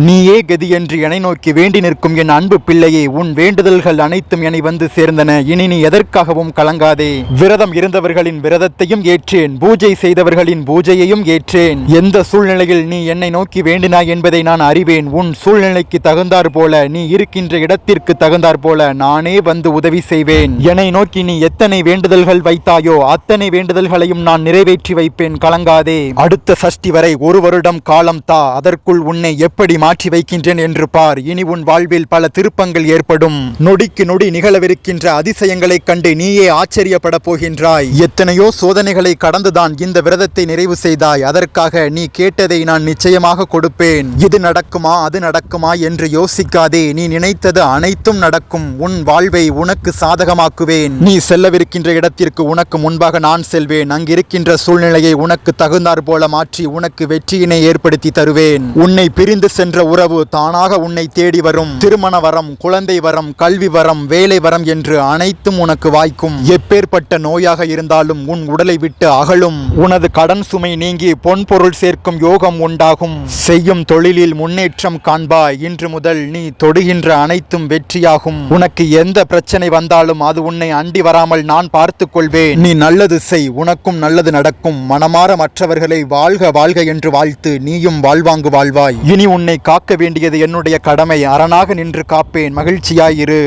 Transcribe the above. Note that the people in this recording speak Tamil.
நீயே கதியென்று என்னை நோக்கி வேண்டி நிற்கும் என் அன்பு பிள்ளையே உன் வேண்டுதல்கள் அனைத்தும் என்னை வந்து சேர்ந்தன. இனி நீ எதற்காகவும் கலங்காதே. விரதம் இருந்தவர்களின் விரதத்தையும் ஏற்றேன். பூஜை செய்தவர்களின் பூஜையையும் ஏற்றேன். எந்த சூழ்நிலையில் நீ என்னை நோக்கி வேண்டினாய் என்பதை நான் அறிவேன். உன் சூழ்நிலைக்கு தகுந்தாற் போல நீ இருக்கின்ற இடத்திற்கு தகுந்தார் போல நானே வந்து உதவி செய்வேன். என்னை நோக்கி நீ எத்தனை வேண்டுதல்கள் வைத்தாயோ அத்தனை வேண்டுதல்களையும் நான் நிறைவேற்றி வைப்பேன். கலங்காதே. அடுத்த சஷ்டி வரை ஒரு வருடம் காலம் தா. அதற்குள் உன்னை எப்படி மாற்றி வைக்கின்றேன் என்று பார். இனி உன் வாழ்வில் பல திருப்பங்கள் ஏற்படும். நொடிக்கு நொடி நிகழவிருக்கின்ற அதிசயங்களைக் கண்டு நீயே ஆச்சரியப்பட போகின்றாய். எத்தனையோ சோதனைகளை கடந்துதான் இந்த விரதத்தை நிறைவு செய்தாய். அதற்காக நீ கேட்டதை நான் நிச்சயமாக கொடுப்பேன். இது நடக்குமா அது நடக்குமா என்று யோசிக்காதே. நீ நினைத்தது அனைத்தும் நடக்கும். உன் வாழ்வை உனக்கு சாதகமாக்குவேன். நீ செல்லவிருக்கின்ற இடத்திற்கு உனக்கு முன்பாக நான் செல்வேன். அங்கிருக்கின்ற சூழ்நிலையை உனக்கு தகுந்தாற் போல மாற்றி உனக்கு வெற்றியினை ஏற்படுத்தி தருவேன். உன்னை பிரிந்து சென்ற உறவு தானாக உன்னை தேடி வரும். திருமண வரம் குழந்தை வரம் கல்வி வரம் வேலை வரம் என்று அனைத்தும் உனக்கு வாய்க்கும். எப்பேற்பட்ட நோயாக இருந்தாலும் உன் உடலை விட்டு அகலும். உனது கடன் சுமை நீங்கி பொன் பொருள் சேர்க்கும் யோகம் உண்டாகும். செய்யும் தொழிலில் முன்னேற்றம் காண்பாய். இன்று முதல் நீ தொடுகின்ற அனைத்தும் வெற்றியாகும். உனக்கு எந்த பிரச்சனை வந்தாலும் அது உன்னை அண்டி வராமல் நான் பார்த்துக் கொள்வேன். நீ நல்லது செய் உனக்கும் நல்லது நடக்கும். மனமாற மற்றவர்களை வாழ்க வாழ்க என்று வாழ்த்து நீயும் வாழ்வாங்கு வாழ்வாய். இனி உன்னை காக்க வேண்டியது என்னுடைய கடமை. அரணாக நின்று காப்பேன். மகிழ்ச்சியாயிரு.